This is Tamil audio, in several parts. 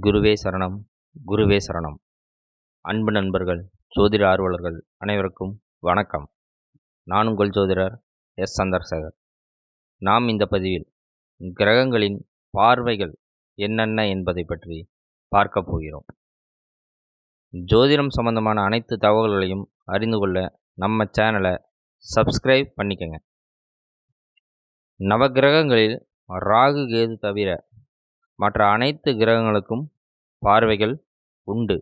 குருவே சரணம் குருவே சரணம். அன்பு நண்பர்கள் ஜோதிட ஆர்வலர்கள் அனைவருக்கும் வணக்கம். நான் உங்கள் ஜோதிடர் எஸ். சந்திரசேகர். நாம் இந்த பதிவில் கிரகங்களின் பார்வைகள் என்னென்ன என்பதை பற்றி பார்க்க போகிறோம். ஜோதிடம் சம்பந்தமான அனைத்து தகவல்களையும் அறிந்து கொள்ள நம்ம சேனலை சப்ஸ்கிரைப் பண்ணிக்கங்க. நவகிரகங்களில் ராகு கேது தவிர மற்ற அனைத்து கிரகங்களுக்கும் பார்வைகள் உண்டு.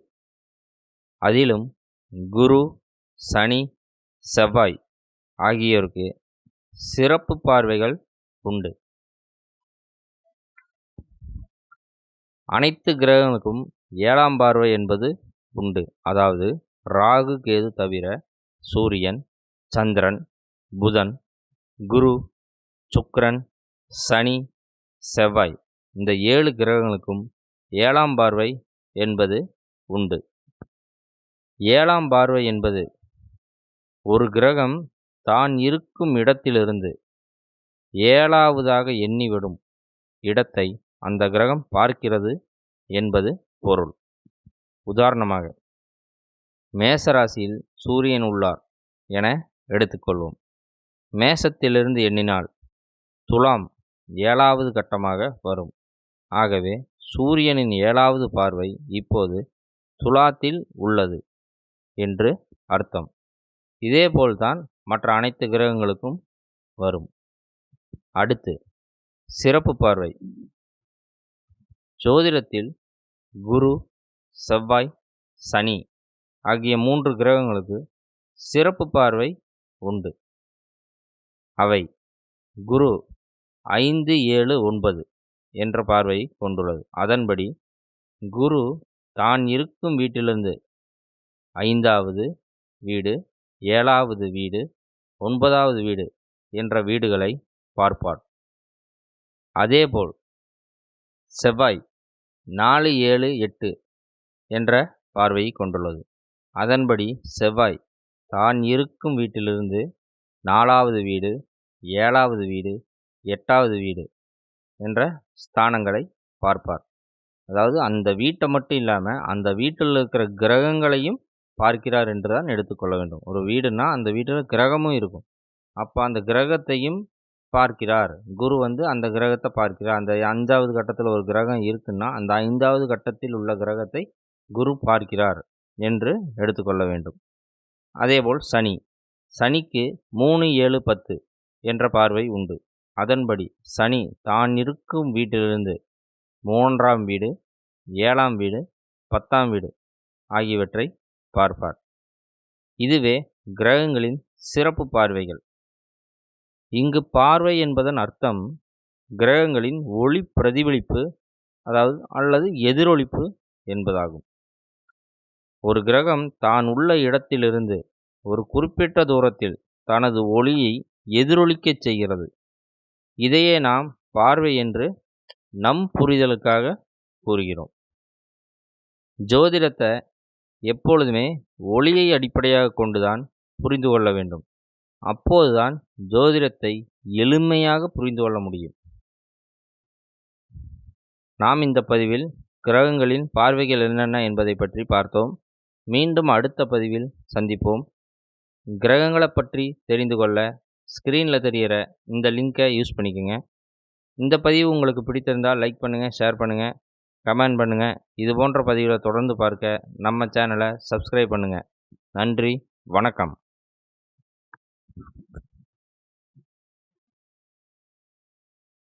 அதிலும் குரு சனி செவ்வாய் ஆகியோருக்கு சிறப்பு பார்வைகள் உண்டு. அனைத்து கிரகங்களுக்கும் ஏழாம் பார்வை என்பது உண்டு. அதாவது ராகு கேது தவிர சூரியன் சந்திரன் புதன் குரு சுக்ரன் சனி செவ்வாய் இந்த ஏழு கிரகங்களுக்கும் ஏழாம் பார்வை என்பது உண்டு. ஏழாம் பார்வை என்பது ஒரு கிரகம் தான் இருக்கும் இடத்திலிருந்து ஏழாவதாக எண்ணிவிடும் இடத்தை அந்த கிரகம் பார்க்கிறது என்பது பொருள். உதாரணமாக மேசராசியில் சூரியன் உள்ளார் என எடுத்துக்கொள்வோம். மேசத்திலிருந்து எண்ணினால் துலாம் ஏழாவது கட்டமாக வரும். ஆகவே சூரியனின் ஏழாவது பார்வை இப்போது துலாத்தில் உள்ளது என்று அர்த்தம். இதேபோல்தான் மற்ற அனைத்து கிரகங்களுக்கும் வரும். அடுத்து சிறப்பு பார்வை. ஜோதிடத்தில் குரு செவ்வாய் சனி ஆகிய மூன்று கிரகங்களுக்கு சிறப்பு பார்வை உண்டு. அவை குரு ஐந்து ஏழு ஒன்பது. என்ற பார்வையை கொண்டுள்ளது. அதன்படி குரு தான் இருக்கும் வீட்டிலிருந்து ஐந்தாவது வீடு ஏழாவது வீடு ஒன்பதாவது வீடு என்ற வீடுகளை பார்ப்பார். அதேபோல் செவ்வாய் நாலு ஏழு எட்டு என்ற பார்வையை கொண்டுள்ளது. அதன்படி செவ்வாய் தான் இருக்கும் வீட்டிலிருந்து நாலாவது வீடு ஏழாவது வீடு எட்டாவது வீடு என்ற ஸ்தானங்களை பார்ப்பார். அதாவது அந்த வீட்டை மட்டும் இல்லாமல் அந்த வீட்டில் இருக்கிற கிரகங்களையும் பார்க்கிறார் என்று தான் எடுத்துக்கொள்ள வேண்டும். ஒரு வீடுனா அந்த வீட்டில் கிரகமும் இருக்கும். அப்போ அந்த கிரகத்தையும் பார்க்கிறார். குரு வந்து அந்த கிரகத்தை பார்க்கிறார். அந்த அஞ்சாவது கட்டத்தில் ஒரு கிரகம் இருக்குன்னா அந்த ஐந்தாவது கட்டத்தில் உள்ள கிரகத்தை குரு பார்க்கிறார் என்று எடுத்துக்கொள்ள வேண்டும். அதேபோல் சனி. சனிக்கு மூணு ஏழு பத்து என்ற பார்வை உண்டு. அதன்படி சனி தான் இருக்கும் வீட்டிலிருந்து மூன்றாம் வீடு ஏழாம் வீடு பத்தாம் வீடு ஆகியவற்றை பார்ப்பார். இதுவே கிரகங்களின் சிறப்பு பார்வைகள். இங்கு பார்வை என்பதன் அர்த்தம் கிரகங்களின் ஒளி பிரதிபலிப்பு அதாவது அல்லது எதிரொலிப்பு என்பதாகும். ஒரு கிரகம் தான் உள்ள இடத்திலிருந்து ஒரு குறிப்பிட்ட தூரத்தில் தனது ஒளியை எதிரொலிக்கச் செய்கிறது. இதையே நாம் பார்வை என்று நம் புரிதலுக்காக கூறுகிறோம். ஜோதிடத்தை எப்பொழுதுமே ஒளியை அடிப்படையாக கொண்டுதான் புரிந்து கொள்ள வேண்டும். அப்போதுதான் ஜோதிடத்தை எளிமையாக புரிந்து கொள்ள முடியும். நாம் இந்த பதிவில் கிரகங்களின் பார்வைகள் என்னென்ன என்பதை பற்றி பார்த்தோம். மீண்டும் அடுத்த பதிவில் சந்திப்போம். கிரகங்களை பற்றி தெரிந்து கொள்ள ஸ்க்ரீனில் தெரிகிற இந்த லிங்க்கை யூஸ் பண்ணிக்கோங்க. இந்த பதிவு உங்களுக்கு பிடித்திருந்தால் லைக் பண்ணுங்கள் ஷேர் பண்ணுங்கள் கமெண்ட் பண்ணுங்கள் இது போன்ற பதிவுகளை தொடர்ந்து பார்க்க நம்ம சேனலை சப்ஸ்கிரைப் பண்ணுங்கள் நன்றி வணக்கம்.